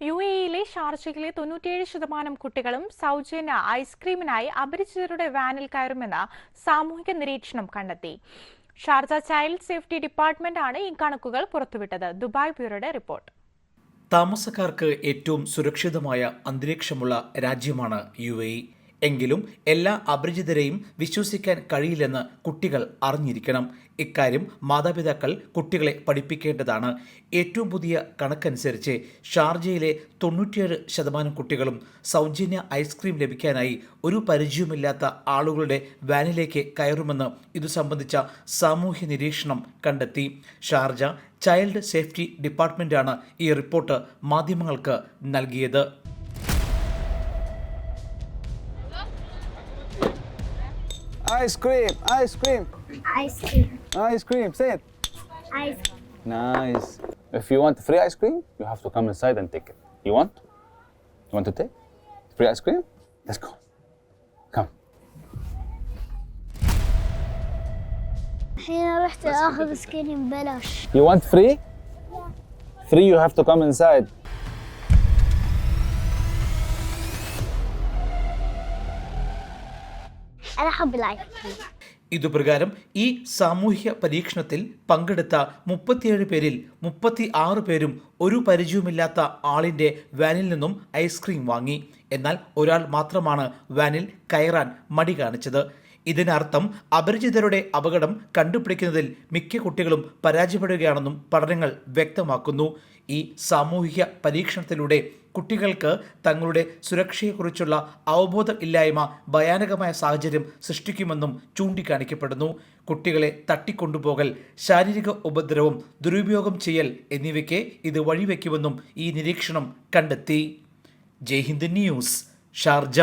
U എയിലെ ഷാർജയിലെ തൊണ്ണൂറ്റിയേഴ് ശതമാനം കുട്ടികളും സൗജന്യ ഐസ്ക്രീമിനായി അപരിചിതരുടെ വാനിൽ കയറുമെന്ന് സാമൂഹിക നിരീക്ഷണം കണ്ടെത്തി. ഷാർജ ചൈൽഡ് സേഫ്റ്റി ഡിപ്പാർട്ട്മെന്റ് ആണ് ഈ കണക്കുകൾ പുറത്തുവിട്ടത്. Dubai ബ്യൂറോയുടെ report. താമസക്കാർക്ക് ഏറ്റവും സുരക്ഷിതമായ അന്തരീക്ഷമുള്ള രാജ്യമാണ് യു എ എങ്കിലും എല്ലാ അപരിചിതരെയും വിശ്വസിക്കാൻ കഴിയില്ലെന്ന് കുട്ടികൾ അറിഞ്ഞിരിക്കണം. ഇക്കാര്യം മാതാപിതാക്കൾ കുട്ടികളെ പഠിപ്പിക്കേണ്ടതാണ്. ഏറ്റവും പുതിയ കണക്കനുസരിച്ച് ഷാർജയിലെ തൊണ്ണൂറ്റിയേഴ് ശതമാനം കുട്ടികളും സൗജന്യ ഐസ്ക്രീം ലഭിക്കാനായി ഒരു പരിചയവുമില്ലാത്ത ആളുകളുടെ വാനിലേക്ക് കയറുമെന്ന് ഇതു സംബന്ധിച്ച സാമൂഹ്യ നിരീക്ഷണം കണ്ടെത്തി. ഷാർജ ചൈൽഡ് സേഫ്റ്റി ഡിപ്പാർട്ട്മെന്റാണ് ഈ റിപ്പോർട്ട് മാധ്യമങ്ങൾക്ക് നൽകിയത്. Ice cream ice cream ice cream cream, Ice cream. ice cream. Say it. Ice Nice. If you want free ice cream, you have to come inside and take it. You want? You want to take free ice cream? Let's go. Come. الحين رحت اخذ سكريم ببلاش You want free? Free, you have to come inside. انا احب الايس كريم ഇതുപ്രകാരം ഈ സാമൂഹ്യ പരീക്ഷണത്തിൽ പങ്കെടുത്ത മുപ്പത്തിയേഴ് പേരിൽ മുപ്പത്തി ആറ് പേരും ഒരു പരിചയവുമില്ലാത്ത ആളിന്റെ വാനിൽ നിന്നും ഐസ്ക്രീം വാങ്ങി. എന്നാൽ ഒരാൾ മാത്രമാണ് വാനിൽ കയറാൻ മടി കാണിച്ചത്. ഇതിനർത്ഥം അപരിചിതരുടെ അപകടം കണ്ടുപിടിക്കുന്നതിൽ മിക്ക കുട്ടികളും പരാജയപ്പെടുകയാണെന്നും പഠനങ്ങൾ വ്യക്തമാക്കുന്നു. ഈ സാമൂഹിക പരീക്ഷണത്തിലൂടെ കുട്ടികൾക്ക് തങ്ങളുടെ സുരക്ഷയെക്കുറിച്ചുള്ള അവബോധം ഇല്ലായ്മ ഭയാനകമായ സാഹചര്യം സൃഷ്ടിക്കുമെന്നും ചൂണ്ടിക്കാണിക്കപ്പെടുന്നു. കുട്ടികളെ തട്ടിക്കൊണ്ടുപോകൽ ശാരീരിക ഉപദ്രവം ദുരുപയോഗം ചെയ്യൽ എന്നിവയ്ക്ക് ഇത് വഴിവെക്കുമെന്നും ഈ നിരീക്ഷണം കണ്ടെത്തി. Jaihind news Sharjah